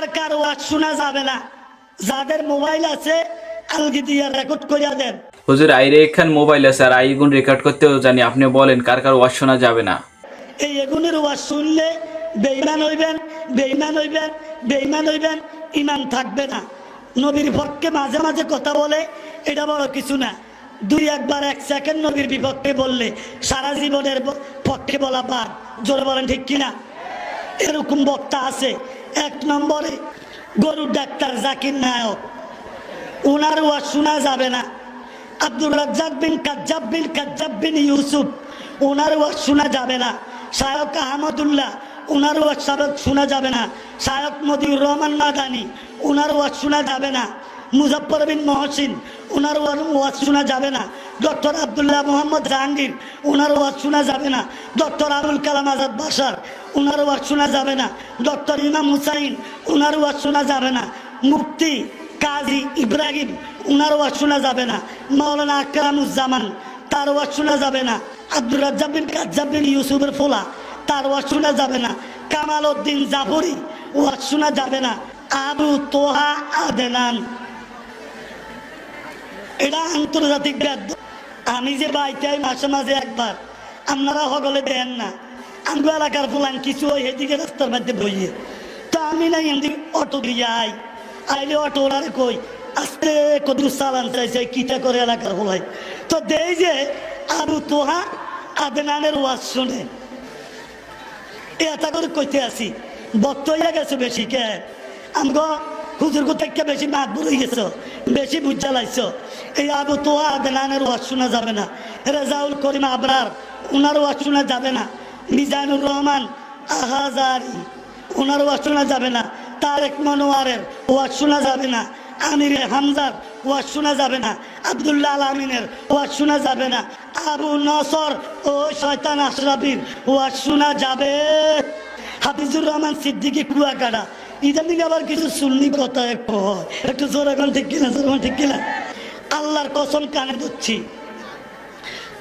কার কার ওয়াজ শোনা যাবে না। যাদের মোবাইল আছে আলগি দিয়ে রেকর্ড করিয়া দেন। হুজুর আইরে এখান মোবাইল আছে আর আইগুন রেকর্ড করতেও জানি আপনি বলেন কার কার ওয়াজ শোনা যাবে না। এই এগুনের ওয়াজ শুনলে বেইমান হইবেন বেইমান হইবেন বেইমান হইবেন ইমান থাকবে না। নবীর পক্ষে মাঝে মাঝে কথা বলে এটা বড় কিছু না। দুই একবার এক সেকেন্ড নবীর বিপক্ষে বললে সারা জীবনের পক্ষে বলা পার জোরে বলেন ঠিক কিনা? এরকম বক্তা আছে এক নম্বরে গরুর ডাক্তার জাকির নায়ক। ওনার ওয়াজ শোনা যাবে না। আব্দুর রাজ্জাক বিন কাজ্জাব বিন কাজ্জাব বিন ইউসুফ ওনার ওয়াজ শোনা যাবে না। শায়ক আহমদুল্লাহ ওনার ওয়াজ সাবেক শোনা যাবে না। শায়ক মদিউর রহমান মাদানি ওনার ওয়াজ শোনা যাবে না। মুজফর বিন মহসিন ওনার ওয়াজ শোনা যাবে না। ডক্টর আবদুল্লাহ মোহাম্মদ জাহাঙ্গীর ওনার ওয়াজ শোনা যাবে না। ডক্টর আবুল কালাম আজাদ বাসার ওনার ওয়াজ শোনা যাবে না। ডক্টর ইমাম হুসাইন ওনার ওয়াজ শোনা যাবে না। মুফতি কাজী ইব্রাহিম, উনার ওয়াজ শোনা যাবে না। মাওলানা আকরামুজ্জামান, তার ওয়াজ শোনা যাবে না। আব্দুর রাজ্জাব বিন কাজ্জাব বিন ইউসুফের ফোলা, তার ওয়াজ শোনা যাবে না। কামাল উদ্দিন জাফরি, ওয়াজ শোনা যাবে না। আবু তোহা আদেনান। এটা আন্তর্জাতিক ব্যাধ আমি যে বাইতে মাসে মাঝে একবার, আপনারা সকলে দেন না। আমি এলাকার ফুলান কিছু ওই এদিকে রাস্তার মধ্যে বইয়ে। তো আমি নাই এমনি অটো দিয়ে আই। আইলে অটো ওরারে কই, আস্তে কত চালান চাইছে, কিটা করে এলাকার ফুলাই তো দেই যে আবু তোহা আদনানের ওয়াজ শুনে। এটা করে কইতে আসি বক্ত হইয়া গেছে বেশি কে? আমগো হুজুর থেকে বেশি মাত বলে গেছো? বেশি বুঝা লাইছো? এই আবু তো আদনানের ওয়াজ শোনা যাবে না। রেজাউল করিম আবরার ওনার ওয়াজ শোনা যাবে না। মিজানুর রহমান আহাজারি ওনার ওয়াজ শোনা যাবে না। তারেক মনোয়ারের ওয়াজ শোনা যাবে না। আমির হামজার ওয়াজ শোনা যাবে না। আবদুল্লাহ আমিনের ওয়াজ শোনা যাবে না। আবু নসর ও শয়তান আশরাফির ওয়াজ শোনা যাবে। হাফিজুর রহমান সিদ্দিকী কুয়াকাটা ইদানিং আবার কিছু সুন্নি কথা একটু হয় একটু জোর এখন ঠিক কিনা, জোর এখন ঠিক কিনা? আল্লাহর কসম কানে দিচ্ছি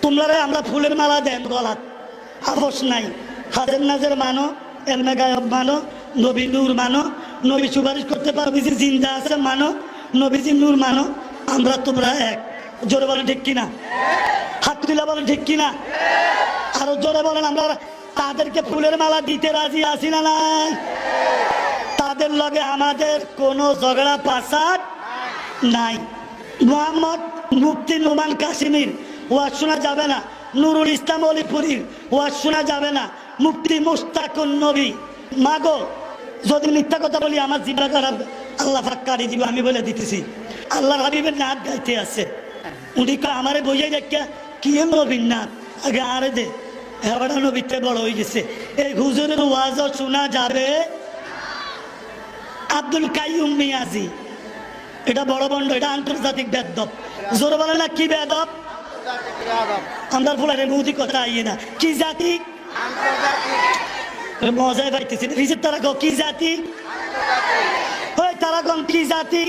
তোমরা আমরা ফুলের মালা দেন গলাত। আবস নাই। হাজের নাজের মানো, এলমে গায়ব মানো, নবী নূর মানো, নবী সুপারিশ করতে পারবি যে জিন্দা আছে, মানো, নবীজি নূর মানো। আমরা তোমরা এক। জোরে বলেন ঠিক কিনা? হাত তুলে বলেন ঠিক কিনা? আরও জোরে বলেন, আমরা তাদেরকে ফুলের মালা দিতে রাজি আছি না নাই? তাদের লগে আমাদের কোনো ঝগড়া পাসাদ নাই। মোহাম্মদ মুফতি নোমান কাশ্মীর ওয়াজ শোনা যাবে না। নুরুল ইসলাম অলিপুরীর ওয়াজ শোনা যাবে না। মুফতি মুস্তাকুন নবী। মাগো, যদি মিথ্যা কথা বলি, আমার জিব্বা খারাপ। আল্লাহ ফাঁক কাটি দিব, আমি বলে দিতেছি। আল্লাহর হাবিবের নাচ গাইতে আছে। উনি আমারে বইয়ে দেখা কি নবীর নাচ আগে আরে দে হেবাটা নবীতে বড় হয়ে গেছে। এই হুজুরের ওয়াজও শোনা যাবে আব্দুল কাইম মিয়াজি এটা বড় বন্ড, এটা আন্তর্জাতিক বেদব। জোর বলে না, কি বেদব? আমরা ফুলের বৌদি কথা আইয়ে না। কি জাতি? মজায় পাইতেছি রিজের তারা কি জাতি? ওই তারা কি জাতি?